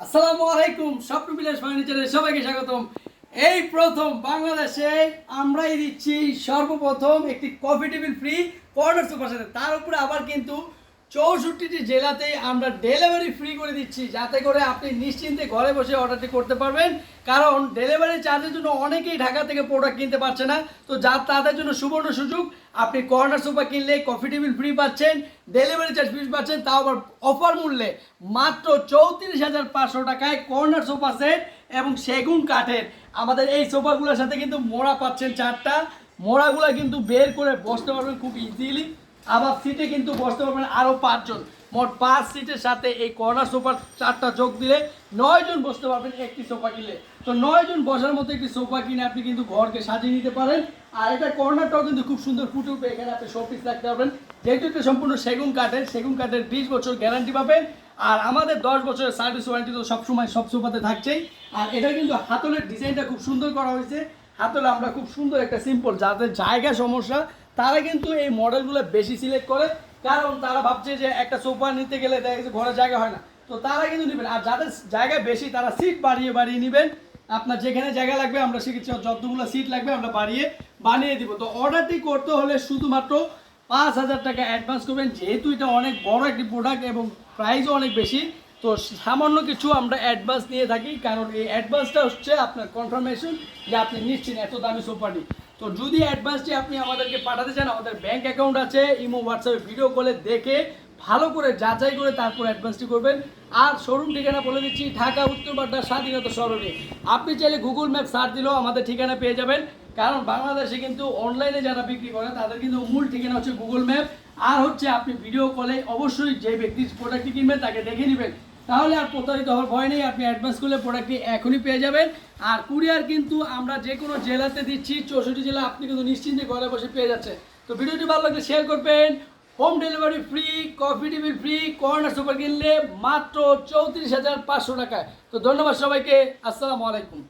আসসালামু আলাইকুম, স্বপ্ন বিলাস ফার্নিচারে সবাইকে স্বাগতম। এই প্রথম বাংলাদেশে আমরাই দিচ্ছি সর্বপ্রথম একটি coffee table free corner super সাথে। তার উপরে আবার কিন্তু চৌষট্টিটি জেলাতেই আমরা ডেলিভারি ফ্রি করে দিচ্ছি। যাতে করে আপনি নিশ্চিন্তে ঘরে বসে অর্ডারটি করতে পারবেন। কারণ ডেলিভারি চার্জের জন্য অনেকেই ঢাকা থেকে প্রোডাক্ট কিনতে পারছে না। তো যা তাদের জন্য সুবর্ণ সুযোগ, আপনি কর্নার সোফা কিনলে কফি টেবিল ফ্রি পাচ্ছেন ডেলিভারি চার্জ ফ্রি পাচ্ছেন, তাও আবার অফার মূল্যে মাত্র চৌত্রিশ হাজার পাঁচশো টাকায় কর্নার সোফা সেট এবং সেগুন কাঠের। আমাদের এই সোফাগুলোর সাথে কিন্তু মোড়া পাচ্ছেন চারটা। মোড়াগুলো কিন্তু বের করে বসতে পারবেন খুব ইজিলি আবার সিটে কিন্তু বসতে পারবেন আরও পাঁচজন। মোট পাঁচ সিটের সাথে এই কর্নার সোফার চারটা যোগ দিলে নয় জন বসতে পারবেন একটি সোফা কিনলে। তো নয় জন বসার মতো একটি সোফা কিনে আপনি কিন্তু ঘরকে সাজিয়ে নিতে পারেন। আর এটা কর্নারটাও কিন্তু খুব সুন্দর ফুটে উঠবে। এখানে আপনি শোপিস রাখতে পারবেন। যেহেতু এটা সম্পূর্ণ সেগুন কাঠের সেগুন কাঠের বিশ বছর গ্যারান্টি পাবেন। আর আমাদের দশ বছরের সার্ভিস ওয়ারেন্টি তো সবসময় সব সোফাতে থাকছেই। আর এটা কিন্তু হাতলের ডিজাইনটা খুব সুন্দর করা হয়েছে। হাতলে আমরা খুব সুন্দর একটা সিম্পল যাদের জায়গা সমস্যা তারা কিন্তু এই মডেলগুলো বেশি সিলেক্ট করে, কারণ তারা ভাবছে যে একটা সোফা নিতে গেলে দেখা গেছে ঘরে জায়গা হয় না। তো তারা কিন্তু নেবেন। আর যাদের জায়গা বেশি, তারা সিট বাড়িয়ে বাড়িয়ে নেবেন। আপনার যেখানে জায়গা লাগবে, আমরা শিখেছি যতগুলো সিট লাগবে, আমরা বাড়িয়ে বানিয়ে দিব। তো অর্ডারটি করতে হলে শুধুমাত্র পাঁচ হাজার টাকা অ্যাডভান্স করবেন। যেহেতু এটা অনেক বড় একটি প্রোডাক্ট এবং প্রাইসও অনেক বেশি, তো সামান্য কিছু আমরা অ্যাডভান্স নিয়ে থাকি। কারণ এই অ্যাডভান্সটা হচ্ছে আপনার কনফার্মেশন যে আপনি নিচ্ছেন এত দামি সোফাটি। তো যদি অ্যাডভান্সটি আপনি আমাদেরকে পাঠাতে চান, আমাদের ব্যাংক অ্যাকাউন্ট আছে, ইমো হোয়াটসঅ্যাপে ভিডিও কলে দেখে ভালো করে যাচাই করে তারপর অ্যাডভান্সটি করবেন। আর শোরুম ঠিকানা বলে দিচ্ছি, ঢাকা, উত্তর বাড্ডা স্বাধীনতা সরণি আপনি চাইলে গুগল ম্যাপ সার্চ দিলেও আমাদের ঠিকানা পেয়ে যাবেন। কারণ বাংলাদেশে কিন্তু অনলাইনে যারা বিক্রি করে, তাদের কিন্তু মূল ঠিকানা হচ্ছে গুগল ম্যাপ আর হচ্ছে আপনি ভিডিও কলে অবশ্যই যে ব্যক্তির প্রোডাক্টটি কিনবেন তাকে দেখে নেবেন। তাহলে আর প্রতারিত হওয়ার ভয় নেই, আপনি অ্যাডভান্স করলে প্রোডাক্টটি এখনই পেয়ে যাবেন। আর কুরিয়ার কিন্তু আমরা যে কোনো জেলাতে দিচ্ছি, চৌষট্টি জেলা আপনি কিন্তু নিশ্চিন্তে ঘরে বসে পেয়ে যাচ্ছে তো ভিডিওটি ভালো লাগলে শেয়ার করবেন। Home delivery free coffee table free corner super কিনলে মাত্র চৌত্রিশ হাজার পাঁচশো টাকায়। তো ধন্যবাদ সবাইকে, আসসালামু আলাইকুম।